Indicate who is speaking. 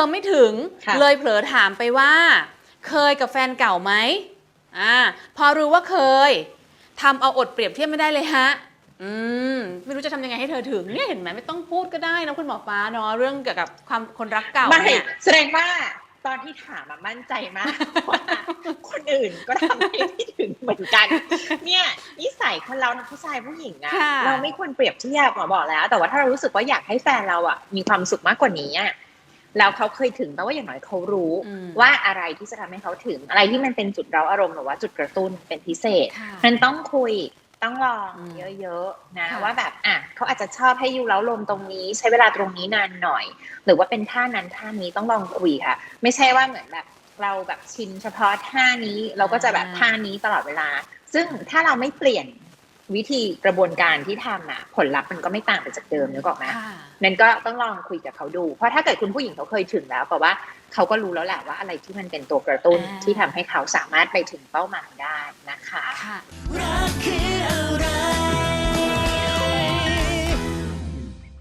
Speaker 1: อไม่ถึง
Speaker 2: ค่ะ
Speaker 1: เลยเผลอถามไปว่า เคยกับแฟนเก่าไหมอ่าพอรู้ว่าเคยทำเอาอดเปรียบเทียบไม่ได้เลยฮะ อืมไม่รู้จะทำยังไงให้เธอถึงเนี่ยเห็นไหมไม่ต้องพูดก็ได้นะคุณหมอฟ้าเนาะเรื่องเกี่ยวกับความคนรักเก่า
Speaker 2: ไม่
Speaker 1: เนี่ย
Speaker 2: แสดงว่าตอนที่ถามอะมั่นใจมากว่าคนอื่นก็ทำให้ไม่ถึงเหมือนกัน เนี่ยนิสัยคนเรานะผู้ชายผู้หญิงนะ
Speaker 1: ค่ะ
Speaker 2: เราไม่ควรเปรียบเทียบหมอบอกแล้ว แต่ว่าถ้าเรารู้สึกว่าอยากให้แฟนเราอะมีความสุขมากกว่านี้อะ แล้วเขาเคยถึงแปลว่าอย่างน้อยเขารู้
Speaker 1: อืม
Speaker 2: ว่าอะไรที่จะทำให้เขาถึง อะไรที่มันเป็นจุดเร้าอารมณ์หรือว่าจุดกระตุ้นเป็นพิเศษ
Speaker 1: ค่ะ
Speaker 2: มันต้องคุยต้องลอง
Speaker 1: อืม
Speaker 2: เยอะๆนะ
Speaker 1: ค่ะ
Speaker 2: ว่าแบบอะเขาอาจจะชอบให้ยูเล้าลมตรงนี้ ใช้เวลาตรงนี้นานหน่อย หรือว่าเป็นท่านั้นท่านี้ต้องลองคุยค่ะ ไม่ใช่ว่าเหมือนแบบเราแบบชินเฉพาะท่านี้เราก็จะแบบท่านี้ตลอดเวลา ซึ่งถ้าเราไม่เปลี่ยน วิธีกระบวนการที่ทำอะ ผลลัพธ์มันก็ไม่ต่างไปจากเดิมนึกออกไหม
Speaker 1: ค่ะ
Speaker 2: นั่นก็ต้องลองคุยกับเขาดู เพราะถ้าเกิดคุณผู้หญิงเขาเคยถึงแล้วแปลว่าเขาก็รู้แล้วแหละว่าอะไรที่มันเป็นตัวกระตุ้น
Speaker 1: อ่า
Speaker 2: ที่ทำให้เขาสามารถไปถึงเป้าหมายได้นะคะ
Speaker 1: ค่ะ
Speaker 3: รักคือ